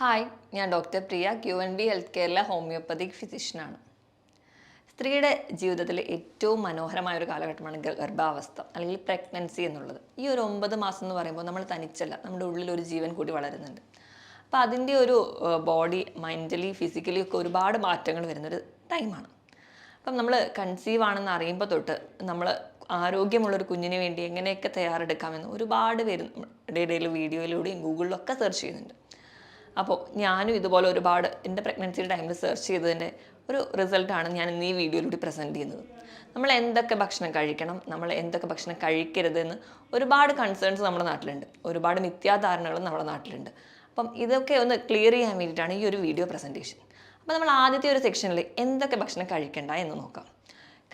Hi ഞാൻ doctor Priya Q N B health കെയറിലെ homeopathic ഫിസിഷ്യനാണ്. സ്ത്രീയുടെ ജീവിതത്തിലെ ഏറ്റവും മനോഹരമായ ഒരു കാലഘട്ടമാണ് ഗർഭാവസ്ഥ അല്ലെങ്കിൽ പ്രഗ്നൻസി എന്നുള്ളത്. ഈ ഒരു ഒമ്പത് മാസം എന്ന് പറയുമ്പോൾ നമ്മൾ തനിച്ചല്ല നമ്മുടെ ഉള്ളിൽ ഒരു ജീവൻ കൂടി വളരുന്നുണ്ട്. അപ്പോൾ അതിന്റെ ഒരു ബോഡി മൈൻഡലി ഫിസിക്കലി ഒക്കെ ഒരുപാട് മാറ്റങ്ങൾ വരുന്നൊരു ടൈമാണ് അപ്പം നമ്മൾ കൺസീവ് ആണെന്ന് അറിയുമ്പോൾ തൊട്ട് നമ്മൾ ആരോഗ്യമുള്ളൊരു കുഞ്ഞിന് വേണ്ടി എങ്ങനെയൊക്കെ തയ്യാറെടുക്കാമെന്ന് ഒരുപാട് പേര് ഇടയിൽ വീഡിയോയിലൂടെയും ഗൂഗിളിലൊക്കെ സെർച്ച് ചെയ്യുന്നുണ്ട്. അപ്പോൾ ഞാനും ഇതുപോലെ ഒരുപാട് എന്റെ പ്രഗ്നൻസി ടൈമിൽ സെർച്ച് ചെയ്തതിന്റെ ഒരു റിസൾട്ടാണ് ഞാൻ ഇന്ന് ഈ വീഡിയോയിലൂടെ പ്രസന്റ് ചെയ്യുന്നത്. നമ്മൾ എന്തൊക്കെ ഭക്ഷണം കഴിക്കണം നമ്മൾ എന്തൊക്കെ ഭക്ഷണം കഴിക്കരുത് എന്ന് ഒരുപാട് കൺസേൺസ് നമ്മുടെ നാട്ടിലുണ്ട്. ഒരുപാട് മിഥ്യാധാരണകളും നമ്മുടെ നാട്ടിലുണ്ട്. അപ്പം ഇതൊക്കെ ഒന്ന് ക്ലിയർ ചെയ്യാൻ വേണ്ടിയിട്ടാണ് ഈ ഒരു വീഡിയോ പ്രസന്റേഷൻ അപ്പോൾ നമ്മൾ ആദ്യത്തെ ഒരു സെക്ഷനിൽ എന്തൊക്കെ ഭക്ഷണം കഴിക്കണ്ട എന്ന് നോക്കാം.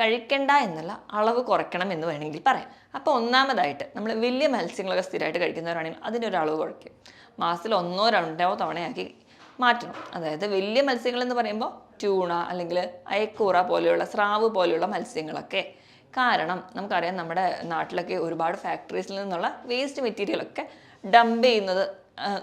കഴിക്കണ്ട എന്നല്ല അളവ് കുറയ്ക്കണം എന്ന് വേണമെങ്കിൽ പറയാം. അപ്പോൾ ഒന്നാമതായിട്ട് നമ്മൾ വലിയ മത്സ്യങ്ങളൊക്കെ സ്ഥിരമായിട്ട് കഴിക്കുന്നവരാണെങ്കിൽ അതിന്റെ ഒരു അളവ് കുറയ്ക്കും. മാസത്തിൽ ഒന്നോ രണ്ടോ തവണയാക്കി മാറ്റണം. അതായത് വലിയ മത്സ്യങ്ങൾ എന്ന് പറയുമ്പോൾ ട്യൂണ അല്ലെങ്കിൽ അയക്കൂറ പോലെയുള്ള സ്രാവ് പോലെയുള്ള മത്സ്യങ്ങളൊക്കെ. കാരണം നമുക്കറിയാം നമ്മുടെ നാട്ടിലൊക്കെ ഒരുപാട് ഫാക്ടറീസിൽ നിന്നുള്ള വേസ്റ്റ് മെറ്റീരിയലൊക്കെ ഡംപ് ചെയ്യുന്നത്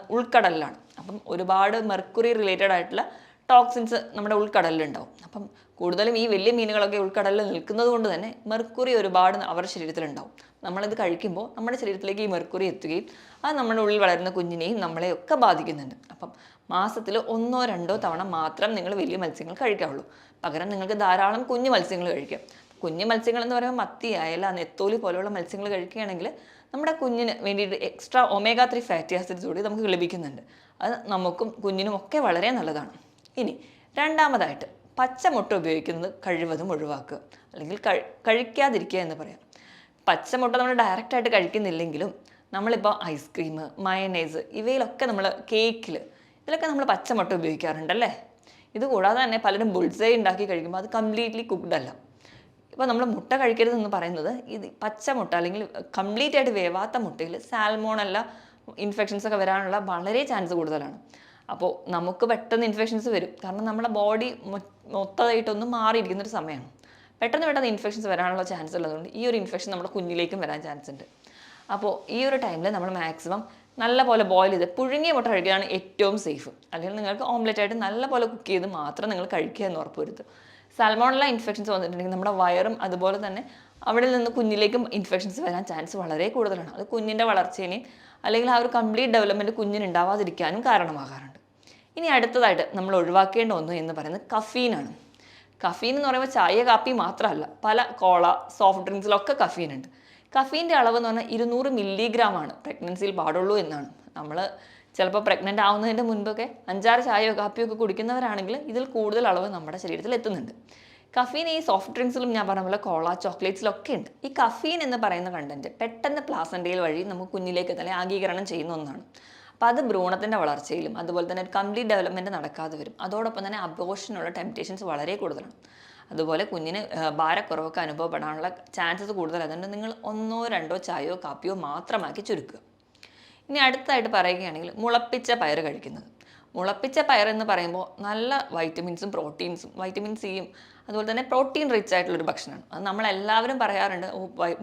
ഉൾക്കടലിലാണ്. അപ്പം ഒരുപാട് മെർക്കുറി റിലേറ്റഡ് ആയിട്ടുള്ള ടോക്സിൻസ് നമ്മുടെ ഉൾക്കടലിലുണ്ടാവും. അപ്പം കൂടുതലും ഈ വലിയ മീനുകളൊക്കെ ഉൾക്കടലിൽ നിൽക്കുന്നത് കൊണ്ട് തന്നെ മെർക്കുറി ഒരുപാട് അവരുടെ ശരീരത്തിലുണ്ടാവും. നമ്മളിത് കഴിക്കുമ്പോൾ നമ്മുടെ ശരീരത്തിലേക്ക് ഈ മെർക്കുറി എത്തുകയും അത് നമ്മുടെ ഉള്ളിൽ വളരുന്ന കുഞ്ഞിനെയും നമ്മളെയൊക്കെ ബാധിക്കുന്നുണ്ട്. അപ്പം മാസത്തിൽ ഒന്നോ രണ്ടോ തവണ മാത്രം നിങ്ങൾ വലിയ മത്സ്യങ്ങൾ കഴിക്കാവുള്ളൂ. പകരം നിങ്ങൾക്ക് ധാരാളം കുഞ്ഞു മത്സ്യങ്ങൾ കഴിക്കാം. കുഞ്ഞു മത്സ്യങ്ങൾ എന്ന് പറയുമ്പോൾ മത്തി അയല നെത്തോലി പോലെയുള്ള മത്സ്യങ്ങൾ കഴിക്കുകയാണെങ്കിൽ നമ്മുടെ കുഞ്ഞിന് വേണ്ടിയിട്ട് extra omega three fatty acids കൂടി നമുക്ക് ലഭിക്കുന്നുണ്ട്. അത് നമുക്കും കുഞ്ഞിനും ഒക്കെ വളരെ നല്ലതാണ്. ഇനി രണ്ടാമതായിട്ട് പച്ചമുട്ട ഉപയോഗിക്കുന്നത് കഴിവതും ഒഴിവാക്കുക. അല്ലെങ്കിൽ കഴി കഴിക്കാതിരിക്കുക എന്ന് പറയാം. പച്ചമുട്ട നമ്മൾ ഡയറക്റ്റായിട്ട് കഴിക്കുന്നില്ലെങ്കിലും നമ്മളിപ്പോൾ ഐസ്ക്രീം മയനൈസ് ഇവയിലൊക്കെ നമ്മൾ കേക്കിൽ ഇതിലൊക്കെ നമ്മൾ പച്ചമുട്ട ഉപയോഗിക്കാറുണ്ടല്ലേ? ഇതുകൂടാതെ തന്നെ പലരും ബുൾസൈ ഉണ്ടാക്കി കഴിക്കുമ്പോൾ അത് കംപ്ലീറ്റ്ലി കുക്ക്ഡ് അല്ല. ഇപ്പോൾ നമ്മൾ മുട്ട കഴിക്കരുത് എന്ന് പറയുന്നത് ഇത് പച്ചമുട്ട അല്ലെങ്കിൽ കംപ്ലീറ്റ് ആയിട്ട് വേവാത്ത മുട്ടയിൽ സാൽമോണല്ല ഇൻഫെക്ഷൻസ് ഒക്കെ വരാനുള്ള വളരെ ചാൻസ് കൂടുതലാണ്. അപ്പോൾ നമുക്ക് പെട്ടെന്ന് ഇൻഫെക്ഷൻസ് വരും. കാരണം നമ്മുടെ ബോഡി മൊത്തമായിട്ടൊന്നും മാറിയിരിക്കുന്നൊരു സമയമാണ് പെട്ടെന്ന് പെട്ടെന്ന് ഇൻഫെക്ഷൻസ് വരാനുള്ള ചാൻസ് ഉള്ളതുകൊണ്ട് ഈ ഒരു ഇൻഫെക്ഷൻ നമ്മുടെ കുഞ്ഞിലേക്കും വരാൻ ചാൻസ് ഉണ്ട്. അപ്പോൾ ഈ ഒരു ടൈമിൽ നമ്മൾ മാക്സിമം നല്ല പോലെ ബോയിൽ ചെയ്ത് പുഴുങ്ങിയ മുട്ട കഴിക്കുകയാണ് ഏറ്റവും സേഫ് അല്ലെങ്കിൽ നിങ്ങൾക്ക് ഓംലെറ്റ് ആയിട്ട് നല്ല പോലെ കുക്ക് ചെയ്ത് മാത്രം നിങ്ങൾ കഴിക്കുക എന്ന് ഉറപ്പുവരുത്തും. സാൽമോണല ഇൻഫെക്ഷൻസ് വന്നിട്ടുണ്ടെങ്കിൽ നമ്മുടെ വയറും അതുപോലെ തന്നെ അവിടെ നിന്ന് കുഞ്ഞിലേക്കും ഇൻഫെക്ഷൻസ് വരാൻ ചാൻസ് വളരെ കൂടുതലാണ്. അത് കുഞ്ഞിന്റെ വളർച്ചേനെയും അല്ലെങ്കിൽ ആ ഒരു കംപ്ലീറ്റ് ഡെവലപ്മെന്റ് കുഞ്ഞിന് ഉണ്ടാവാതിരിക്കാനും കാരണമാകാറുണ്ട്. ഇനി അടുത്തതായിട്ട് നമ്മൾ ഒഴിവാക്കേണ്ട ഒന്ന് എന്ന് പറയുന്നത് കഫീനാണ് കഫീൻ എന്ന് പറയുമ്പോൾ ചായ കാപ്പി മാത്രമല്ല പല കോള സോഫ്റ്റ് ഡ്രിങ്ക്സിലൊക്കെ കഫീൻ ഉണ്ട്. കഫീന്റെ അളവ് എന്ന് പറഞ്ഞാൽ ഇരുന്നൂറ് മില്ലിഗ്രാം ആണ്. പ്രഗ്നൻസിയിൽ പാടുള്ളൂ എന്നാണ്. നമ്മൾ ചിലപ്പോൾ പ്രഗ്നന്റ് ആവുന്നതിന്റെ മുൻപൊക്കെ അഞ്ചാറ് ചായയോ കാപ്പിയോ ഒക്കെ കുടിക്കുന്നവരാണെങ്കിൽ ഇതിൽ കൂടുതൽ അളവ് നമ്മുടെ ശരീരത്തിൽ എത്തുന്നുണ്ട്. കഫീൻ ഈ സോഫ്റ്റ് ഡ്രിങ്ക്സിലും ഞാൻ പറഞ്ഞ പോലെ കോള ചോക്ലേറ്റ്സിലൊക്കെ ഉണ്ട്. ഈ കഫീൻ എന്ന് പറയുന്ന കണ്ടന്റ് പെട്ടെന്ന് പ്ലാസന്റയിൽ വഴി നമുക്ക് കുഞ്ഞിലേക്ക് തന്നെ ആഗീകരണം ചെയ്യുന്ന ഒന്നാണ്. അപ്പോൾ അത് ഭ്രൂണത്തിന്റെ വളർച്ചയിലും അതുപോലെ തന്നെ ഒരു കംപ്ലീറ്റ് ഡെവലപ്മെന്റ് നടക്കാതെ വരും. അതോടൊപ്പം തന്നെ അബോഷനുള്ള ടെംപ്റ്റേഷൻസ് വളരെ കൂടുതലാണ്. അതുപോലെ കുഞ്ഞിന് ഭാരക്കുറവൊക്കെ അനുഭവപ്പെടാനുള്ള ചാൻസസ് കൂടുതലാണ്. അതുകൊണ്ട് നിങ്ങൾ ഒന്നോ രണ്ടോ ചായയോ കാപ്പിയോ മാത്രമാക്കി ചുരുക്കുക. ഇനി അടുത്തായിട്ട് പറയുകയാണെങ്കിൽ മുളപ്പിച്ച പയർ കഴിക്കുന്നത്. മുളപ്പിച്ച പയർ എന്ന് പറയുമ്പോൾ നല്ല വൈറ്റമിൻസും പ്രോട്ടീൻസും വൈറ്റമിൻ സിയും അതുപോലെ തന്നെ പ്രോട്ടീൻ റിച്ച് ആയിട്ടുള്ളൊരു ഭക്ഷണമാണ്. അത് നമ്മളെല്ലാവരും പറയാറുണ്ട്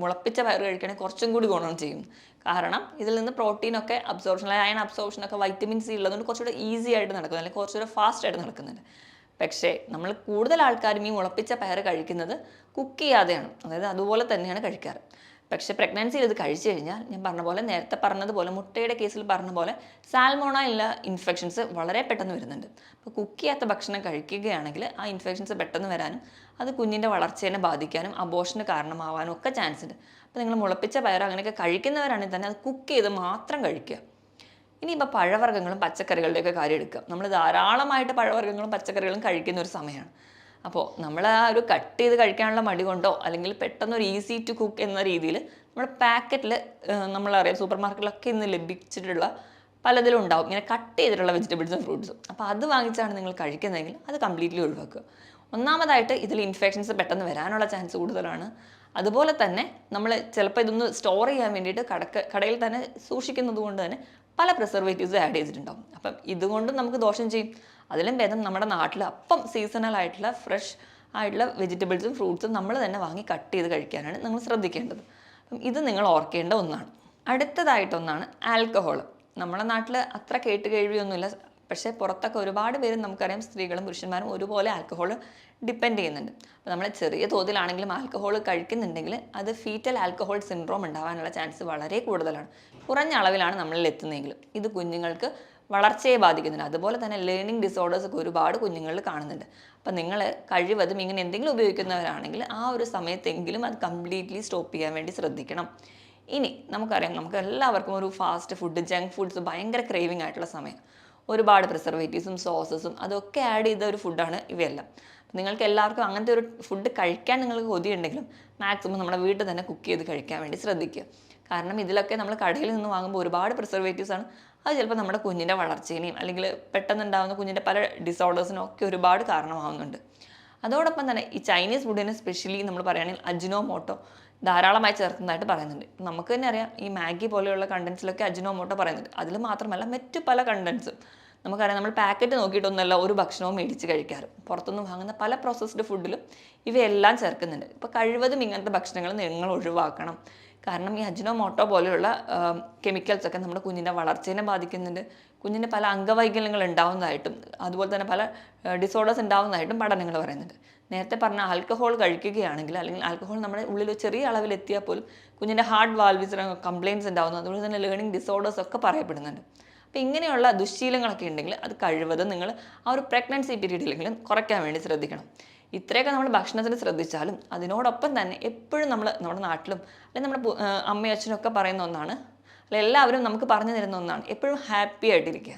മുളപ്പിച്ച പയർ കഴിക്കണമെങ്കിൽ കുറച്ചും കൂടി ഗുണം ചെയ്യും. കാരണം ഇതിൽ നിന്ന് പ്രോട്ടീനൊക്കെ അബ്സോർപ്ഷൻ അയൺ അബ്സോർപ്ഷനൊക്കെ വൈറ്റമിൻ സി ഉള്ളതുകൊണ്ട് കുറച്ചുകൂടെ ഈസി ആയിട്ട് നടക്കുന്നത് അല്ലെങ്കിൽ കുറച്ചുകൂടെ ഫാസ്റ്റ് ആയിട്ട് നടക്കുന്നുണ്ട്. പക്ഷേ നമ്മൾ കൂടുതൽ ആൾക്കാരും ഈ മുളപ്പിച്ച പയർ കഴിക്കുന്നത് കുക്ക് ചെയ്യാതെയാണ്. അതായത് അതുപോലെ തന്നെയാണ് കഴിക്കാറ്. പക്ഷേ പ്രഗ്നൻസിയിൽ ഇത് കഴിച്ചു കഴിഞ്ഞാൽ ഞാൻ പറഞ്ഞ പോലെ നേരത്തെ പറഞ്ഞതുപോലെ മുട്ടയുടെ കേസിൽ പറഞ്ഞ പോലെ സാൽമോണ ഇൻഫെക്ഷൻസ് വളരെ പെട്ടെന്ന് വരുന്നുണ്ട്. അപ്പോൾ കുക്ക് ചെയ്യാത്ത ഭക്ഷണം കഴിക്കുകയാണെങ്കിൽ ആ ഇൻഫെക്ഷൻസ് പെട്ടെന്ന് വരാനും അത് കുഞ്ഞിന്റെ വളർച്ചയെ ബാധിക്കാനും അബോഷന് കാരണമാവാനും ഒക്കെ ചാൻസ് ഉണ്ട്. അപ്പോൾ നിങ്ങൾ മുളപ്പിച്ച പയർ അങ്ങനെയൊക്കെ കഴിക്കുന്നവരാണെങ്കിൽ തന്നെ അത് കുക്ക് ചെയ്ത് മാത്രം കഴിക്കുക. ഇനിയിപ്പോൾ പഴവർഗങ്ങളും പച്ചക്കറികളുടെയൊക്കെ കാര്യം എടുക്കുക. നമ്മൾ ധാരാളമായിട്ട് പഴവർഗങ്ങളും പച്ചക്കറികളും കഴിക്കുന്ന ഒരു സമയമാണ്. അപ്പോൾ നമ്മൾ ആ ഒരു കട്ട് ചെയ്ത് കഴിക്കാനുള്ള മടി കൊണ്ടോ അല്ലെങ്കിൽ പെട്ടെന്ന് ഒരു ഈസി ടു കുക്ക് എന്ന രീതിയിൽ നമ്മുടെ പാക്കറ്റിൽ നമ്മളറിയാം സൂപ്പർ മാർക്കറ്റിലൊക്കെ ഇന്ന് ലഭിച്ചിട്ടുള്ള പലതിലും ഉണ്ടാവും. ഇങ്ങനെ കട്ട് ചെയ്തിട്ടുള്ള വെജിറ്റബിൾസും ഫ്രൂട്ട്സും അപ്പോൾ അത് വാങ്ങിച്ചാണ് നിങ്ങൾ കഴിക്കുന്നതെങ്കിൽ അത് കംപ്ലീറ്റ്ലി ഒഴിവാക്കുക. ഒന്നാമതായിട്ട് ഇതിൽ ഇൻഫെക്ഷൻസ് പെട്ടെന്ന് വരാനുള്ള ചാൻസ് കൂടുതലാണ്. അതുപോലെ തന്നെ നമ്മൾ ചിലപ്പോൾ ഇതൊന്ന് സ്റ്റോർ ചെയ്യാൻ വേണ്ടിയിട്ട് കടക്ക കടയിൽ തന്നെ സൂക്ഷിക്കുന്നത് കൊണ്ട് തന്നെ പല പ്രിസർവേറ്റീവ്സ് ആഡ് ചെയ്തിട്ടുണ്ടാവും. അപ്പം ഇതുകൊണ്ടും നമുക്ക് ദോഷം ചെയ്യും. അതിലും ഭേദം നമ്മുടെ നാട്ടിൽ അപ്പം സീസണൽ ആയിട്ടുള്ള ഫ്രഷ് ആയിട്ടുള്ള വെജിറ്റബിൾസും ഫ്രൂട്ട്സും നമ്മൾ തന്നെ വാങ്ങി കട്ട് ചെയ്ത് കഴിക്കാനാണ് നിങ്ങൾ ശ്രദ്ധിക്കേണ്ടത്. അപ്പം ഇത് നിങ്ങൾ ഓർക്കേണ്ട ഒന്നാണ്. അടുത്തതായിട്ടൊന്നാണ് ആൽക്കഹോൾ നമ്മുടെ നാട്ടിൽ അത്ര കേട്ട് കേൾവിയൊന്നുമില്ല. പക്ഷേ പുറത്തൊക്കെ ഒരുപാട് പേരും നമുക്കറിയാം സ്ത്രീകളും പുരുഷന്മാരും ഒരുപോലെ ആൽക്കഹോൾ ഡിപ്പെൻഡ് ചെയ്യുന്നുണ്ട്. അപ്പോൾ നമ്മൾ ചെറിയ തോതിലാണെങ്കിലും ആൽക്കഹോൾ കഴിക്കുന്നുണ്ടെങ്കിൽ അത് ഫീറ്റൽ ആൽക്കഹോൾ സിൻഡ്രോം ഉണ്ടാകാനുള്ള ചാൻസ് വളരെ കൂടുതലാണ്. കുറഞ്ഞ അളവിലാണ് നമ്മളിൽ എത്തുന്നതെങ്കിലും ഇത് കുഞ്ഞുങ്ങൾക്ക് വളർച്ചയെ ബാധിക്കുന്നുണ്ട്. അതുപോലെ തന്നെ ലേണിംഗ് ഡിസോർഡേഴ്സ് ഒക്കെ ഒരുപാട് കുഞ്ഞുങ്ങളിൽ കാണുന്നുണ്ട്. അപ്പം നിങ്ങൾ കഴിവതും ഇങ്ങനെ എന്തെങ്കിലും ഉപയോഗിക്കുന്നവരാണെങ്കിൽ ആ ഒരു സമയത്തെങ്കിലും അത് കംപ്ലീറ്റ്ലി സ്റ്റോപ്പ് ചെയ്യാൻ വേണ്ടി ശ്രദ്ധിക്കണം. ഇനി നമുക്കറിയാം നമുക്ക് എല്ലാവർക്കും ഒരു ഫാസ്റ്റ് ഫുഡ് ജങ്ക് ഫുഡ്സ് ഭയങ്കര ക്രേവിംഗ് ആയിട്ടുള്ള സമയം. ഒരുപാട് പ്രിസർവേറ്റീവ്സും സോസസും അതൊക്കെ ആഡ് ചെയ്ത ഒരു ഫുഡാണ് ഇവയെല്ലാം. നിങ്ങൾക്ക് എല്ലാവർക്കും അങ്ങനത്തെ ഒരു ഫുഡ് കഴിക്കാൻ നിങ്ങൾക്ക് കൊതിയുണ്ടെങ്കിലും മാക്സിമം നമ്മുടെ വീട്ടിൽ തന്നെ കുക്ക് ചെയ്ത് കഴിക്കാൻ വേണ്ടി ശ്രദ്ധിക്കുക. കാരണം ഇതിലൊക്കെ നമ്മൾ കടയിൽ നിന്ന് വാങ്ങുമ്പോൾ ഒരുപാട് പ്രിസർവേറ്റീവ്സ് ആണ്. അത് ചിലപ്പോൾ നമ്മുടെ കുഞ്ഞിന്റെ വളർച്ചയിനെയും അല്ലെങ്കിൽ പെട്ടെന്നുണ്ടാകുന്ന കുഞ്ഞിന്റെ പല ഡിസോർഡേഴ്സിനും ഒക്കെ ഒരുപാട് കാരണമാകുന്നുണ്ട് അതോടൊപ്പം തന്നെ ഈ ചൈനീസ് ഫുഡിന് സ്പെഷ്യലി നമ്മൾ പറയുകയാണെങ്കിൽ അജിനോമോട്ടോ ധാരാളമായി ചേർക്കുന്നതായിട്ട് പറയുന്നുണ്ട്. നമുക്ക് തന്നെ അറിയാം ഈ മാഗി പോലെയുള്ള കണ്ടൻസിലൊക്കെ അജിനോമോട്ടോ പറയുന്നുണ്ട്. അതിൽ മാത്രമല്ല മറ്റു പല കണ്ടൻസും നമുക്കറിയാം നമ്മൾ പാക്കറ്റ് നോക്കിയിട്ടൊന്നുമല്ല ഒരു ഭക്ഷണവും മേടിച്ച് കഴിക്കാറ്. പുറത്തുനിന്ന് വാങ്ങുന്ന പല പ്രോസസ്ഡ് ഫുഡിലും ഇവയെല്ലാം ചേർക്കുന്നുണ്ട്. ഇപ്പോൾ കഴിവതും ഇങ്ങനത്തെ ഭക്ഷണങ്ങൾ നിങ്ങൾ ഒഴിവാക്കണം. കാരണം ഈ അജിനോമോട്ടോ പോലെയുള്ള കെമിക്കൽസ് ഒക്കെ നമ്മുടെ കുഞ്ഞിന്റെ വളർച്ചേനെ ബാധിക്കുന്നുണ്ട്. കുഞ്ഞിന് പല അംഗവൈകല്യങ്ങൾ ഉണ്ടാവുന്നതായിട്ടും അതുപോലെ തന്നെ പല ഡിസോർഡേഴ്സ് ഉണ്ടാവുന്നതായിട്ടും പഠനങ്ങൾ പറയുന്നുണ്ട്. നേരത്തെ പറഞ്ഞ ആൽക്കഹോൾ കഴിക്കുകയാണെങ്കിൽ അല്ലെങ്കിൽ ആൽക്കഹോൾ നമ്മുടെ ഉള്ളിൽ ചെറിയ അളവിൽ എത്തിയാൽ പോലും കുഞ്ഞിന്റെ ഹാർട്ട് വാൽവിസിന് കംപ്ലയിൻസ് ഉണ്ടാവുന്നു. അതുപോലെ തന്നെ ലേണിംഗ് ഡിസോർഡേഴ്സ് ഒക്കെ പറയപ്പെടുന്നുണ്ട്. അപ്പോൾ ഇങ്ങനെയുള്ള ദുശ്ശീലങ്ങളൊക്കെ ഉണ്ടെങ്കിൽ അത് കഴിവതും നിങ്ങൾ ആ ഒരു പ്രഗ്നൻസി പീരീഡിലെങ്കിലും കുറയ്ക്കാൻ വേണ്ടി ശ്രദ്ധിക്കണം. ഇത്രയൊക്കെ നമ്മൾ ഭക്ഷണത്തിന് ശ്രദ്ധിച്ചാലും അതിനോടൊപ്പം തന്നെ എപ്പോഴും നമ്മൾ നമ്മുടെ നാട്ടിലും അല്ലെങ്കിൽ നമ്മുടെ അമ്മയും അച്ഛനും ഒക്കെ പറയുന്ന ഒന്നാണ്. അല്ലെ എല്ലാവരും നമുക്ക് പറഞ്ഞു തരുന്ന ഒന്നാണ്. എപ്പോഴും ഹാപ്പി ആയിട്ടിരിക്കുക.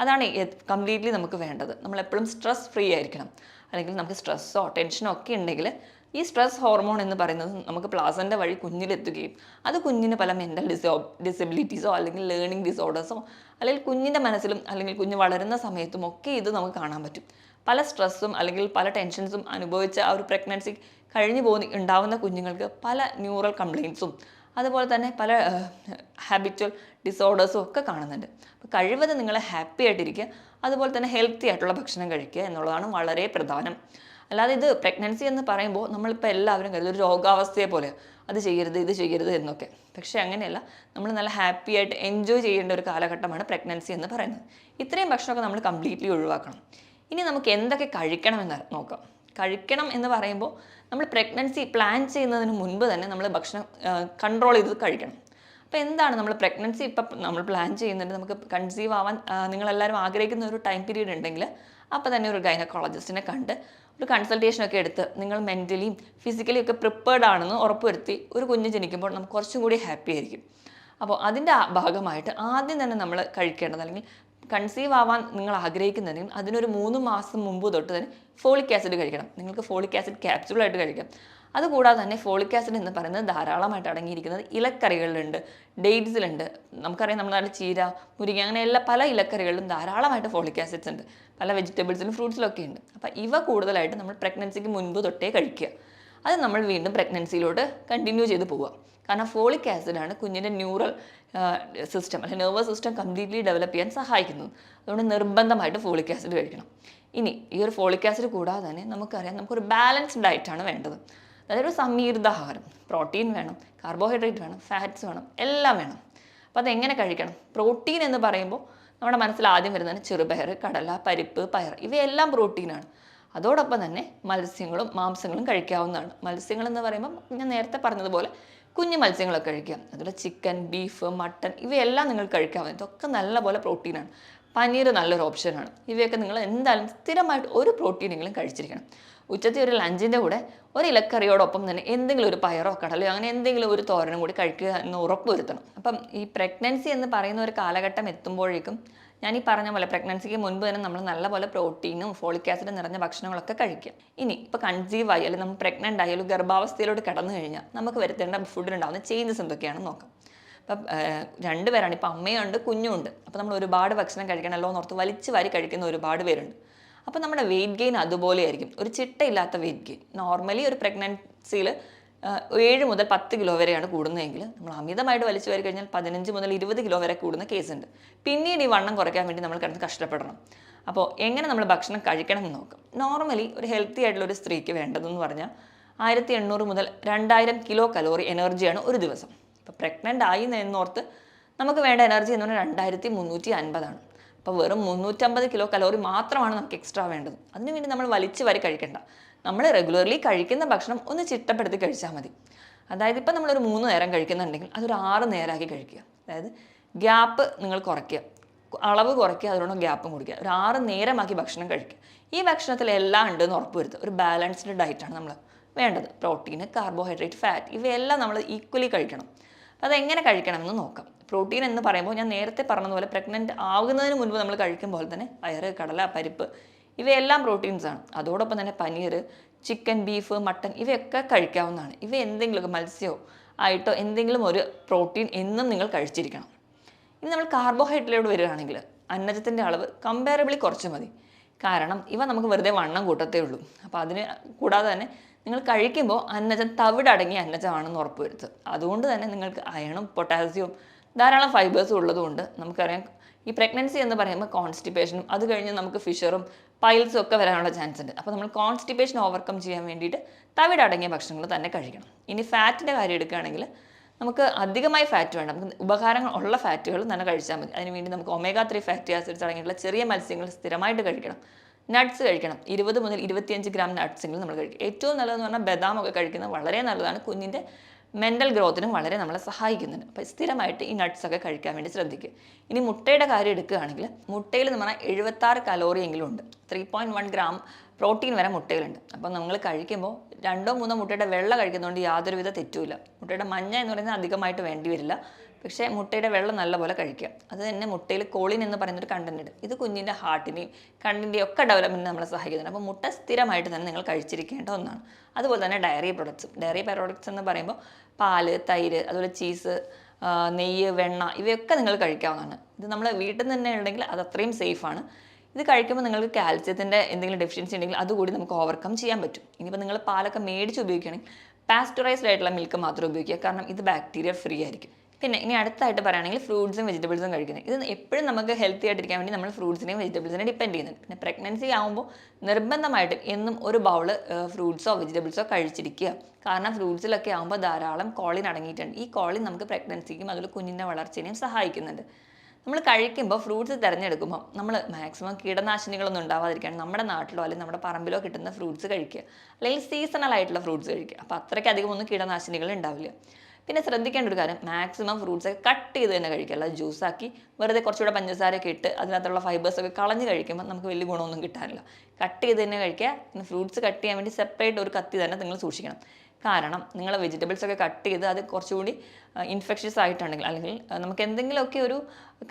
അതാണ് കംപ്ലീറ്റ്ലി നമുക്ക് വേണ്ടത്. നമ്മൾ എപ്പോഴും സ്ട്രെസ് ഫ്രീ ആയിരിക്കണം. അല്ലെങ്കിൽ നമുക്ക് സ്ട്രെസ്സോ ടെൻഷനോ ഒക്കെ ഉണ്ടെങ്കിൽ ഈ സ്ട്രെസ് ഹോർമോൺ എന്ന് പറയുന്നത് നമുക്ക് പ്ലാസന്റെ വഴി കുഞ്ഞിലെത്തുകയും അത് കുഞ്ഞിന് പല മെന്റൽ ഡിസോ ഡിസബിലിറ്റീസോ അല്ലെങ്കിൽ ലേണിംഗ് ഡിസോർഡേഴ്സോ അല്ലെങ്കിൽ കുഞ്ഞിന്റെ മനസ്സിലും അല്ലെങ്കിൽ കുഞ്ഞ് വളരുന്ന സമയത്തും ഒക്കെ ഇത് നമുക്ക് കാണാൻ പറ്റും. പല സ്ട്രെസ്സും അല്ലെങ്കിൽ പല ടെൻഷൻസും അനുഭവിച്ച ആ ഒരു പ്രഗ്നൻസി കഴിഞ്ഞു പോകുന്ന ഉണ്ടാവുന്ന കുഞ്ഞുങ്ങൾക്ക് പല ന്യൂറൽ കംപ്ലയിൻസും അതുപോലെ തന്നെ പല ഹാബിച്വൽ ഡിസോർഡേഴ്സും ഒക്കെ കാണുന്നുണ്ട്. അപ്പോൾ കഴിവതും നിങ്ങൾ ഹാപ്പി ആയിട്ടിരിക്കുക അതുപോലെ തന്നെ ഹെൽത്തി ആയിട്ടുള്ള ഭക്ഷണം കഴിക്കുക എന്നുള്ളതാണ് വളരെ പ്രധാനം. അല്ലാതെ ഇത് പ്രഗ്നൻസി എന്ന് പറയുമ്പോൾ നമ്മളിപ്പോൾ എല്ലാവരും കരുതും ഒരു രോഗാവസ്ഥയെ പോലെ അത് ചെയ്യരുത് ഇത് ചെയ്യരുത് എന്നൊക്കെ. പക്ഷേ അങ്ങനെയല്ല നമ്മൾ നല്ല ഹാപ്പി ആയിട്ട് എൻജോയ് ചെയ്യേണ്ട ഒരു കാലഘട്ടമാണ് പ്രഗ്നൻസി എന്ന് പറയുന്നത്. ഇത്രയും ഭക്ഷണമൊക്കെ നമ്മൾ കംപ്ലീറ്റ്ലി ഒഴിവാക്കണം. ഇനി നമുക്ക് എന്തൊക്കെ കഴിക്കണം എന്ന് നോക്കാം. കഴിക്കണം എന്ന് പറയുമ്പോൾ നമ്മൾ പ്രഗ്നൻസി പ്ലാൻ ചെയ്യുന്നതിന് മുൻപ് തന്നെ നമ്മൾ ഭക്ഷണം കൺട്രോൾ ചെയ്ത് കഴിക്കണം. അപ്പോൾ എന്താണ് നമ്മൾ പ്രഗ്നൻസി ഇപ്പം നമ്മൾ പ്ലാൻ ചെയ്യുന്നുണ്ട്? നമുക്ക് കൺസീവ് ആവാൻ നിങ്ങളെല്ലാവരും ആഗ്രഹിക്കുന്ന ഒരു ടൈം പീരീഡ് ഉണ്ടെങ്കിൽ അപ്പോൾ തന്നെ ഒരു ഗൈനക്കോളജിസ്റ്റിനെ കണ്ട് ഒരു കൺസൾട്ടേഷനൊക്കെ എടുത്ത് നിങ്ങൾ മെന്റലിയും ഫിസിക്കലി ഒക്കെ പ്രിപ്പേർഡ് ആണെന്ന് ഉറപ്പുവരുത്തി ഒരു കുഞ്ഞ് ജനിക്കുമ്പോൾ നമുക്ക് കുറച്ചും കൂടി ഹാപ്പി ആയിരിക്കും. അപ്പോൾ അതിന്റെ ഭാഗമായിട്ട് ആദ്യം തന്നെ നമ്മൾ കഴിക്കേണ്ടത് അല്ലെങ്കിൽ കൺസീവ് ആവാൻ നിങ്ങൾ ആഗ്രഹിക്കുന്നുണ്ടെങ്കിൽ അതിനൊരു മൂന്ന് മാസം മുമ്പ് തൊട്ട് തന്നെ ഫോളിക് ആസിഡ് കഴിക്കണം. നിങ്ങൾക്ക് ഫോളിക് ആസിഡ് ക്യാപ്സ്യൂളായിട്ട് കഴിക്കാം. അതുകൂടാതെ തന്നെ ഫോളിക് ആസിഡ് എന്ന് പറയുന്നത് ധാരാളമായിട്ട് അടങ്ങിയിരിക്കുന്നത് ഇലക്കറികളിലുണ്ട്. ഡേറ്റ്സിലുണ്ട് നമുക്കറിയാം നമ്മുടെ ചീര മുരിങ്ങ അങ്ങനെ എല്ലാ പല ഇലക്കറികളിലും ധാരാളമായിട്ട് ഫോളിക് ആസിഡ്സ് ഉണ്ട്. പല വെജിറ്റബിൾസിലും ഫ്രൂട്ട്സിലും ഒക്കെ ഉണ്ട്. അപ്പോൾ ഇവ കൂടുതലായിട്ട് നമ്മൾ പ്രഗ്നൻസിക്ക് മുൻപ് തൊട്ടേ കഴിക്കുക. അത് നമ്മൾ വീണ്ടും പ്രഗ്നൻസിയിലോട്ട് കണ്ടിന്യൂ ചെയ്ത് പോവുക. കാരണം ഫോളിക് ആസിഡാണ് കുഞ്ഞിന്റെ ന്യൂറൽ സിസ്റ്റം അല്ലെങ്കിൽ നെർവസ് സിസ്റ്റം കംപ്ലീറ്റ്ലി ഡെവലപ്പ് ചെയ്യാൻ സഹായിക്കുന്നത്. അതുകൊണ്ട് നിർബന്ധമായിട്ട് ഫോളിക് ആസിഡ് കഴിക്കണം. ഇനി ഈ ഒരു ഫോളിക് ആസിഡ് കൂടാതെ തന്നെ നമുക്കറിയാം നമുക്കൊരു ബാലൻസ്ഡ് ഡയറ്റാണ് വേണ്ടത്. അതായത് ഒരു സമീകൃത ആഹാരം. പ്രോട്ടീൻ വേണം കാർബോഹൈഡ്രേറ്റ് വേണം ഫാറ്റ്സ് വേണം എല്ലാം വേണം. അപ്പോൾ അതെങ്ങനെ കഴിക്കണം? പ്രോട്ടീൻ എന്ന് പറയുമ്പോൾ നമ്മുടെ മനസ്സിൽ ആദ്യം വരുന്നതാണ് ചെറുപയർ കടല പരിപ്പ് പയർ ഇവയെല്ലാം പ്രോട്ടീനാണ് അതോടൊപ്പം തന്നെ മത്സ്യങ്ങളും മാംസങ്ങളും കഴിക്കാവുന്നതാണ്. മത്സ്യങ്ങൾ എന്ന് പറയുമ്പോൾ ഞാൻ നേരത്തെ പറഞ്ഞതുപോലെ കുഞ്ഞു മത്സ്യങ്ങളൊക്കെ കഴിക്കുക. അതുപോലെ ചിക്കൻ ബീഫ് മട്ടൺ ഇവയെല്ലാം നിങ്ങൾ കഴിക്കാവുന്നത് ഇതൊക്കെ നല്ലപോലെ പ്രോട്ടീനാണ് പനീർ നല്ലൊരു ഓപ്ഷനാണ് ഇവയൊക്കെ നിങ്ങൾ എന്തായാലും സ്ഥിരമായിട്ട് ഒരു പ്രോട്ടീനെങ്കിലും കഴിച്ചിരിക്കണം. ഉച്ചത്തെ ഒരു ലഞ്ചിന്റെ കൂടെ ഒരു ഇലക്കറിയോടൊപ്പം തന്നെ എന്തെങ്കിലും ഒരു പയറോ കടലയോ അങ്ങനെ എന്തെങ്കിലും ഒരു തോരനും കൂടി കഴിക്കുക എന്ന് ഉറപ്പ് വരുത്തണം. അപ്പം ഈ പ്രഗ്നൻസി എന്ന് പറയുന്ന ഒരു കാലഘട്ടം എത്തുമ്പോഴേക്കും ഞാൻ ഈ പറഞ്ഞ പോലെ പ്രഗ്നൻസിക്ക് മുൻപ് തന്നെ നമ്മൾ നല്ലപോലെ പ്രോട്ടീനും ഫോളിക് ആസിഡും നിറഞ്ഞ ഭക്ഷണങ്ങളൊക്കെ കഴിക്കുക ഇനി ഇപ്പോൾ കൺസീവ് ആയി അല്ലെങ്കിൽ നമ്മൾ പ്രഗ്നന്റ് ആയി അല്ലെങ്കിൽ ഗർഭാവസ്ഥയിലോട്ട് കടന്നു കഴിഞ്ഞാൽ നമുക്ക് വരുത്തേണ്ട ഫുഡിലുണ്ടാകുന്ന ചേഞ്ചസ് എന്തൊക്കെയാണെന്ന് നോക്കാം. ഇപ്പം രണ്ടുപേരാണ് ഇപ്പം അമ്മയുണ്ട് കുഞ്ഞുണ്ട് അപ്പോൾ നമ്മൾ ഒരുപാട് ഭക്ഷണം കഴിക്കണമല്ലോ എന്ന് ഓർത്ത് വലിച്ചു വാരി കഴിക്കുന്ന ഒരുപാട് പേരുണ്ട്. അപ്പോൾ നമ്മുടെ വെയിറ്റ് ഗെയിൻ അതുപോലെയായിരിക്കും ഒരു ചിട്ടയില്ലാത്ത വെയിറ്റ് ഗെയിൻ നോർമലി ഒരു പ്രഗ്നൻസിയിൽ ഏഴ് മുതൽ പത്ത് കിലോ വരെയാണ് കൂടുന്നതെങ്കിൽ നമ്മൾ അമിതമായിട്ട് വലിച്ചു വരി കഴിഞ്ഞാൽ പതിനഞ്ച് മുതൽ ഇരുപത് കിലോ വരെ കൂടുന്ന കേസുണ്ട്. പിന്നീട് ഈ വണ്ണം കുറയ്ക്കാൻ വേണ്ടി നമ്മൾ കിടന്ന് കഷ്ടപ്പെടണം. അപ്പോൾ എങ്ങനെ നമ്മൾ ഭക്ഷണം കഴിക്കണം എന്ന് നോക്കാം. നോർമലി ഒരു ഹെൽത്തി ആയിട്ടുള്ള ഒരു സ്ത്രീക്ക് വേണ്ടതെന്ന് പറഞ്ഞാൽ ആയിരത്തി എണ്ണൂറ് മുതൽ രണ്ടായിരം കിലോ കലോറി എനർജിയാണ് ഒരു ദിവസം. ഇപ്പോൾ പ്രഗ്നന്റ് ആയി എന്നോർത്ത് നമുക്ക് വേണ്ട എനർജി എന്ന് പറഞ്ഞാൽ രണ്ടായിരത്തി മുന്നൂറ്റി അൻപതാണ്. അപ്പോൾ വെറും മുന്നൂറ്റമ്പത് കിലോ കലോറി മാത്രമാണ് നമുക്ക് എക്സ്ട്രാ വേണ്ടത്. അതിനുവേണ്ടി നമ്മൾ വലിച്ചു വരി കഴിക്കണ്ട. നമ്മൾ റെഗുലർലി കഴിക്കുന്ന ഭക്ഷണം ഒന്ന് ചിട്ടപ്പെടുത്തി കഴിച്ചാൽ മതി. അതായത് ഇപ്പം നമ്മളൊരു മൂന്ന് നേരം കഴിക്കുന്നുണ്ടെങ്കിൽ അതൊരു ആറ് നേരമാക്കി കഴിക്കുക. അതായത് ഗ്യാപ്പ് നിങ്ങൾ കുറയ്ക്കുക. അളവ് കുറയ്ക്കുക അതിനോട് ഗ്യാപ്പും കൊടുക്കുക. ഒരു ആറ് നേരമാക്കി ഭക്ഷണം കഴിക്കുക. ഈ ഭക്ഷണത്തിൽ എല്ലാം ഉണ്ടെന്ന് ഉറപ്പ് വരുത്തുക. ഒരു ബാലൻസ്ഡ് ഡയറ്റാണ് നമ്മൾ വേണ്ടത്. പ്രോട്ടീൻ കാർബോഹൈഡ്രേറ്റ് ഫാറ്റ് ഇവയെല്ലാം നമ്മൾ ഈക്വലി കഴിക്കണം. അതെങ്ങനെ കഴിക്കണമെന്ന് നോക്കാം. പ്രോട്ടീൻ എന്ന് പറയുമ്പോൾ ഞാൻ നേരത്തെ പറഞ്ഞതുപോലെ പ്രഗ്നന്റ് ആകുന്നതിന് മുൻപ് നമ്മൾ കഴിക്കുമ്പോൾ തന്നെ പയറ് കടല പരിപ്പ് ഇവയെല്ലാം പ്രോട്ടീൻസ് ആണ്. അതോടൊപ്പം തന്നെ പനീർ ചിക്കൻ ബീഫ് മട്ടൺ ഇവയൊക്കെ കഴിക്കാവുന്നതാണ്. ഇവ എന്തെങ്കിലുമൊക്കെ മത്സ്യമോ ആയിട്ടോ എന്തെങ്കിലും ഒരു പ്രോട്ടീൻ എന്നും നിങ്ങൾ കഴിച്ചിരിക്കണം. ഇനി നമ്മൾ കാർബോഹൈഡ്രേറ്റ് വരികയാണെങ്കിൽ അന്നജത്തിന്റെ അളവ് കമ്പാരബിളി കുറച്ച് മതി. കാരണം ഇവ നമുക്ക് വെറുതെ വണ്ണം കൂട്ടത്തേ ഉള്ളൂ. അപ്പോൾ അതിന് കൂടാതെ തന്നെ നിങ്ങൾ കഴിക്കുമ്പോൾ അന്നജം തവിടടങ്ങിയ അന്നജമാണെന്ന് ഉറപ്പ് വരുത്തുക അതുകൊണ്ട് തന്നെ നിങ്ങൾക്ക് അയണും പൊട്ടാസ്യവും ധാരാളം ഫൈബേഴ്സും ഉള്ളതുകൊണ്ട് നമുക്കറിയാം ഈ പ്രഗ്നൻസി എന്ന് പറയുമ്പോൾ കോൺസ്റ്റിപ്പേഷനും അത് കഴിഞ്ഞ് നമുക്ക് ഫിഷറും പൈൽസും ഒക്കെ വരാനുള്ള ചാൻസ് ഉണ്ട്. അപ്പോൾ നമ്മൾ കോൺസ്റ്റിപ്പേഷൻ ഓവർകം ചെയ്യാൻ വേണ്ടിയിട്ട് തവിടടങ്ങിയ ഭക്ഷണങ്ങൾ തന്നെ കഴിക്കണം. ഇനി ഫാറ്റിന്റെ കാര്യം എടുക്കുകയാണെങ്കിൽ നമുക്ക് അധികമായി ഫാറ്റ് വേണ്ട. നമുക്ക് ഉപകാരങ്ങൾ ഉള്ള ഫാറ്റുകൾ തന്നെ കഴിച്ചാൽ മതി. അതിനുവേണ്ടി നമുക്ക് ഒമേഗ ത്രീ ഫാറ്റി ആസിഡ്സ് അടങ്ങിയിട്ടുള്ള ചെറിയ മത്സ്യങ്ങൾ സ്ഥിരമായിട്ട് കഴിക്കണം. നട്ട്സ് കഴിക്കണം. ഇരുപത് മുതൽ ഇരുപത്തിയഞ്ച് ഗ്രാം നട്ട്സെങ്കിലും നമ്മൾ കഴിക്കും. ഏറ്റവും നല്ലതെന്ന് പറഞ്ഞാൽ ബദാം ഒക്കെ കഴിക്കുന്നത് വളരെ നല്ലതാണ്. കുഞ്ഞിന്റെ മെന്റൽ ഗ്രോത്തിനും വളരെ നമ്മളെ സഹായിക്കുന്നുണ്ട്. അപ്പോൾ സ്ഥിരമായിട്ട് ഈ നട്ട്സ് ഒക്കെ കഴിക്കാൻ വേണ്ടി ശ്രദ്ധിക്കുക ഇനി മുട്ടയുടെ കാര്യം എടുക്കുകയാണെങ്കിൽ മുട്ടയിൽ എന്ന് പറഞ്ഞാൽ എഴുപത്താറ് കലോറിയെങ്കിലും ഉണ്ട്. Three point one gram protein വരെ മുട്ടയിലുണ്ട്. അപ്പോൾ നമ്മൾ കഴിക്കുമ്പോൾ രണ്ടോ മൂന്നോ മുട്ടയുടെ വെള്ള കഴിക്കുന്നതുകൊണ്ട് യാതൊരുവിധ തെറ്റുമില്ല. മുട്ടയുടെ മഞ്ഞ എന്ന് പറയുന്നത് അധികമായിട്ട് വേണ്ടി വരില്ല. പക്ഷേ മുട്ടയുടെ വെള്ളം നല്ലപോലെ കഴിക്കുക. അത് തന്നെ മുട്ടയിൽ കോളിൻ എന്ന് പറയുന്നൊരു കണ്ടന്റ് ഉണ്ട്. ഇത് കുഞ്ഞിന്റെ ഹാർട്ടിനെയും കണ്ണിന്റെയും ഒക്കെ ഡെവലപ്മെന്റ് നമ്മളെ സഹായിക്കുന്നുണ്ട്. അപ്പോൾ മുട്ട സ്ഥിരമായിട്ട് തന്നെ നിങ്ങൾ കഴിച്ചിരിക്കേണ്ട ഒന്നാണ്. അതുപോലെ തന്നെ ഡയറി പ്രൊഡക്ട്സും ഡയറി പ്രൊഡക്ട്സ് എന്ന് പറയുമ്പോൾ പാൽ തൈര് അതുപോലെ ചീസ് നെയ്യ് വെണ്ണ ഇവയൊക്കെ നിങ്ങൾ കഴിക്കാവുന്നതാണ്. ഇത് നമ്മൾ വീട്ടിൽ നിന്ന് തന്നെ ഉണ്ടെങ്കിൽ അത് അത്രയും സേഫാണ് ഇത് കഴിക്കുമ്പോൾ നിങ്ങൾക്ക് കാൽസ്യത്തിന്റെ എന്തെങ്കിലും ഡെഫിഷ്യൻസി ഉണ്ടെങ്കിൽ അതുകൂടി നമുക്ക് ഓവർകം ചെയ്യാൻ പറ്റും. ഇനിയിപ്പോൾ നിങ്ങൾ പാലൊക്കെ മേടിച്ച് ഉപയോഗിക്കുകയാണെങ്കിൽ പാസ്റ്റുറൈസ്ഡ് ആയിട്ടുള്ള മിൽക്ക് മാത്രം ഉപയോഗിക്കുക. കാരണം ഇത് ബാക്ടീരിയ ഫ്രീ ആയിരിക്കും. പിന്നെ ഇനി അടുത്തായിട്ട് പറയുകയാണെങ്കിൽ ഫ്രൂട്ട്സും വെജിറ്റബിൾസും കഴിക്കുന്നത്. ഇത് എപ്പോഴും നമുക്ക് ഹെൽത്തി ആയിട്ടിരിക്കാൻ വേണ്ടി നമ്മൾ ഫ്രൂട്ട്സിനെയും വെജിറ്റബിൾസിനെയും ഡിപ്പെൻഡ് ചെയ്യുന്നുണ്ട്. പിന്നെ പ്രഗ്നൻസി ആകുമ്പോൾ നിർബന്ധമായിട്ടും എന്നും ഒരു ബൗൾ ഫ്രൂട്ട്സോ വെജിറ്റബിൾസോ കഴിച്ചിരിക്കുക. കാരണം ഫ്രൂട്ട്സിലൊക്കെ ആകുമ്പോൾ ധാരാളം കോളിൻ അടങ്ങിയിട്ടുണ്ട്. ഈ കോളിൻ നമുക്ക് പ്രഗ്നൻസിക്കും അതുപോലെ കുഞ്ഞിന്റെ വളർച്ചയെയും സഹായിക്കുന്നുണ്ട്. നമ്മൾ കഴിക്കുമ്പോൾ ഫ്രൂട്ട്സ് തിരഞ്ഞെടുക്കുമ്പോൾ നമ്മൾ മാക്സിമം കീടനാശിനികളൊന്നും ഉണ്ടാവാതിരിക്കാൻ നമ്മുടെ നാട്ടിലോ അല്ലെങ്കിൽ നമ്മുടെ പറമ്പിലോ കിട്ടുന്ന ഫ്രൂട്ട്സ് കഴിക്കുക. അല്ലെങ്കിൽ സീസണൽ ആയിട്ടുള്ള ഫ്രൂട്ട്സ് കഴിക്കുക. അപ്പോൾ അത്രയ്ക്ക് അധികം ഒന്നും കീടനാശിനികൾ ഉണ്ടാവില്ല. പിന്നെ ശ്രദ്ധിക്കേണ്ട ഒരു കാര്യം മാക്സിമം ഫ്രൂട്ട്സ് ഒക്കെ കട്ട് ചെയ്ത് തന്നെ കഴിക്കുക. അല്ലാതെ ജ്യൂസാക്കി വെറുതെ കുറച്ചുകൂടെ പഞ്ചസാരയൊക്കെ ഇട്ട് അതിനകത്തുള്ള ഫൈബേഴ്സ് ഒക്കെ കളഞ്ഞ് കഴിക്കുമ്പോൾ നമുക്ക് വലിയ ഗുണമൊന്നും കിട്ടാനില്ല കട്ട് ചെയ്ത് തന്നെ കഴിക്കുക. പിന്നെ ഫ്രൂട്ട്സ് കട്ട് ചെയ്യാൻ വേണ്ടി സെപ്പറേറ്റ് ഒരു കത്തി തന്നെ നിങ്ങൾ സൂക്ഷിക്കണം. കാരണം നിങ്ങൾ വെജിറ്റബിൾസ് ഒക്കെ കട്ട് ചെയ്ത് അത് കുറച്ചുകൂടി ഇൻഫെക്ഷ്യസ് ആയിട്ടുണ്ടെങ്കിൽ അല്ലെങ്കിൽ നമുക്ക് എന്തെങ്കിലുമൊക്കെ ഒരു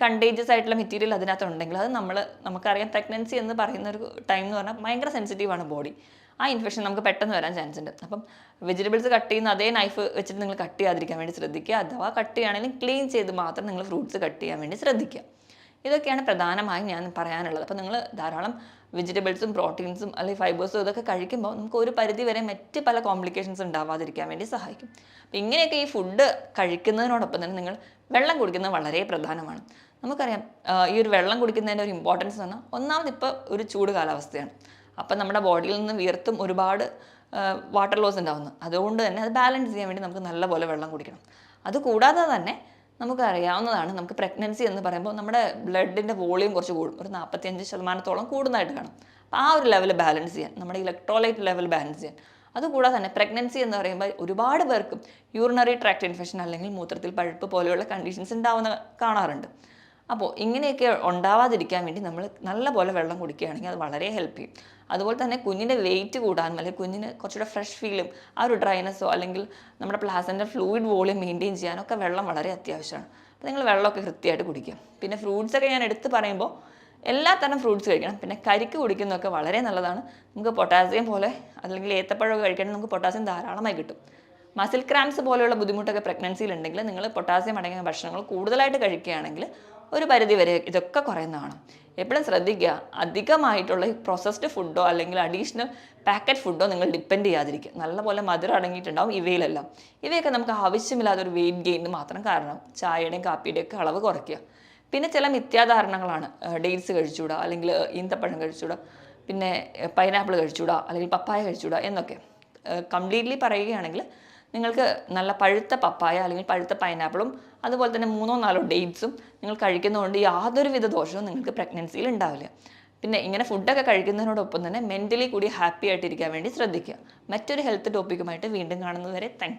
കണ്ടേജിയസ് ആയിട്ടുള്ള മെറ്റീരിയൽ അതിനകത്ത് ഉണ്ടെങ്കിൽ അത് നമ്മൾ നമുക്കറിയാം പ്രഗ്നൻസി എന്ന് പറയുന്ന ഒരു ടൈം എന്ന് പറഞ്ഞാൽ ഭയങ്കര സെൻസിറ്റീവാണ് ബോഡി ആ ഇൻഫെക്ഷൻ നമുക്ക് പെട്ടെന്ന് വരാൻ ചാൻസ് ഉണ്ട്. അപ്പം വെജിറ്റബിൾസ് കട്ട് ചെയ്യുന്ന അതേ നൈഫ് വെച്ചിട്ട് നിങ്ങൾ കട്ട് ചെയ്യാതിരിക്കാൻ വേണ്ടി ശ്രദ്ധിക്കുക. അഥവാ കട്ട് ചെയ്യുകയാണെങ്കിൽ ക്ലീൻ ചെയ്ത് മാത്രം നിങ്ങൾ ഫ്രൂട്ട്സ് കട്ട് ചെയ്യാൻ വേണ്ടി ശ്രദ്ധിക്കുക. ഇതൊക്കെയാണ് പ്രധാനമായും ഞാൻ പറയാനുള്ളത്. അപ്പോൾ നിങ്ങൾ ധാരാളം വെജിറ്റബിൾസും പ്രോട്ടീൻസും അല്ലെങ്കിൽ ഫൈബേഴ്സും ഇതൊക്കെ കഴിക്കുമ്പോൾ നമുക്ക് ഒരു പരിധി വരെ മറ്റ് പല കോംപ്ലിക്കേഷൻസ് ഉണ്ടാവാതിരിക്കാൻ വേണ്ടി സഹായിക്കും. അപ്പം ഇങ്ങനെയൊക്കെ ഈ ഫുഡ് കഴിക്കുന്നതിനോടൊപ്പം തന്നെ നിങ്ങൾ വെള്ളം കുടിക്കുന്നത് വളരെ പ്രധാനമാണ്. നമുക്കറിയാം ഈ ഒരു വെള്ളം കുടിക്കുന്നതിന്റെ ഒരു ഇമ്പോർട്ടൻസ് എന്ന് പറഞ്ഞാൽ ഒന്നാമത് ഇപ്പോൾ ഒരു ചൂട് കാലാവസ്ഥയാണ്. അപ്പം നമ്മുടെ ബോഡിയിൽ നിന്ന് വീർത്തും ഒരുപാട് വാട്ടർ ലോസ് ഉണ്ടാവുന്നു. അതുകൊണ്ട് തന്നെ അത് ബാലൻസ് ചെയ്യാൻ വേണ്ടി നമുക്ക് നല്ലപോലെ വെള്ളം കുടിക്കണം. അതുകൂടാതെ തന്നെ നമുക്കറിയാവുന്നതാണ്. നമുക്ക് പ്രഗ്നൻസി എന്ന് പറയുമ്പോൾ നമ്മുടെ ബ്ലഡിന്റെ വോളിയം കുറച്ച് കൂടും. ഒരു നാൽപ്പത്തിയഞ്ച് ശതമാനത്തോളം കൂടുന്നതായിട്ട് കാണും. അപ്പോൾ ആ ഒരു ലെവൽ ബാലൻസ് ചെയ്യാൻ നമ്മുടെ ഇലക്ട്രോലൈറ്റ് ലെവൽ ബാലൻസ് ചെയ്യാൻ. അതുകൂടാതെ തന്നെ പ്രഗ്നൻസി എന്ന് പറയുമ്പോൾ ഒരുപാട് പേർക്കും യൂറിനറി ട്രാക്ട് ഇൻഫെക്ഷൻ അല്ലെങ്കിൽ മൂത്രത്തിൽ പഴുപ്പ് പോലെയുള്ള കണ്ടീഷൻസ് ഉണ്ടാവുന്ന കാണാറുണ്ട്. അപ്പോൾ ഇങ്ങനെയൊക്കെ ഉണ്ടാവാതിരിക്കാൻ വേണ്ടി നമ്മൾ നല്ലപോലെ വെള്ളം കുടിക്കുകയാണെങ്കിൽ അത് വളരെ ഹെൽപ്പ് ചെയ്യും. അതുപോലെ തന്നെ കുഞ്ഞിന്റെ വെയിറ്റ് കൂടാനും അല്ലെങ്കിൽ കുഞ്ഞിന് കുറച്ചുകൂടെ ഫ്രഷ് ഫീലും ആ ഒരു ഡ്രൈനെസ്സോ അല്ലെങ്കിൽ നമ്മുടെ പ്ലാസന്റെ ഫ്ലൂയിഡ് വോളിയം മെയിന്റെയിൻ ചെയ്യാനൊക്കെ വെള്ളം വളരെ അത്യാവശ്യമാണ്. അപ്പോൾ നിങ്ങൾ വെള്ളമൊക്കെ കൃത്യമായിട്ട് കുടിക്കുക. പിന്നെ ഫ്രൂട്ട്സൊക്കെ ഞാൻ എടുത്ത് പറയുമ്പോൾ എല്ലാ തരം ഫ്രൂട്ട്സ് കഴിക്കണം. പിന്നെ കരിക്ക് കുടിക്കുന്നതൊക്കെ വളരെ നല്ലതാണ്. നമുക്ക് പൊട്ടാസ്യം പോലെ അല്ലെങ്കിൽ ഏത്തപ്പഴമൊക്കെ കഴിക്കണം നമുക്ക് പൊട്ടാസ്യം ധാരാളമായി കിട്ടും. മസിൽ ക്രാംസ് പോലെയുള്ള ബുദ്ധിമുട്ടൊക്കെ പ്രഗ്നൻസിയിൽ ഉണ്ടെങ്കിൽ നിങ്ങൾ പൊട്ടാസ്യം അടങ്ങിയ ഭക്ഷണങ്ങൾ കൂടുതലായിട്ട് കഴിക്കുകയാണെങ്കിൽ ഒരു പരിധി വരെ ഇതൊക്കെ കുറയുന്നതാണ്. എപ്പോഴും ശ്രദ്ധിക്കുക അധികമായിട്ടുള്ള പ്രോസസ്ഡ് ഫുഡോ അല്ലെങ്കിൽ അഡീഷണൽ പാക്കറ്റ് ഫുഡോ നിങ്ങൾ ഡിപ്പെൻഡ് ചെയ്യാതിരിക്കുക. നല്ലപോലെ മധുരം അടങ്ങിയിട്ടുണ്ടാവും ഇവയിലെല്ലാം. ഇവയൊക്കെ നമുക്ക് ആവശ്യമില്ലാത്ത ഒരു വെയിറ്റ് ഗെയിനിന് മാത്രം കാരണം ചായയുടെയും കാപ്പിയുടെയും ഒക്കെ അളവ് കുറയ്ക്കുക. പിന്നെ ചില മിഥ്യാധാരണകളാണ്. ഡേറ്റ്സ് കഴിച്ചുകൂടാ അല്ലെങ്കിൽ ഈന്തപ്പഴം കഴിച്ചുകൂടാ പിന്നെ പൈനാപ്പിൾ കഴിച്ചുകൂടാ അല്ലെങ്കിൽ പപ്പായ കഴിച്ചുകൂടാ എന്നൊക്കെ. കംപ്ലീറ്റ്ലി പറയുകയാണെങ്കിൽ നിങ്ങൾക്ക് നല്ല പഴുത്ത പപ്പായ അല്ലെങ്കിൽ പഴുത്ത പൈനാപ്പിളും അതുപോലെ തന്നെ മൂന്നോ നാലോ ഡേറ്റ്സും നിങ്ങൾ കഴിക്കുന്നതുകൊണ്ട് യാതൊരുവിധ ദോഷവും നിങ്ങൾക്ക് പ്രഗ്നൻസിയിൽ ഉണ്ടാവില്ല. പിന്നെ ഇങ്ങനെ ഫുഡൊക്കെ കഴിക്കുന്നതിനോടൊപ്പം തന്നെ മെന്റലി കൂടി ഹാപ്പി ആയിട്ടിരിക്കാൻ വേണ്ടി ശ്രദ്ധിക്കുക. മറ്റൊരു ഹെൽത്ത് ടോപ്പിക്കുമായിട്ട് വീണ്ടും കാണുന്നതുവരെ താങ്ക്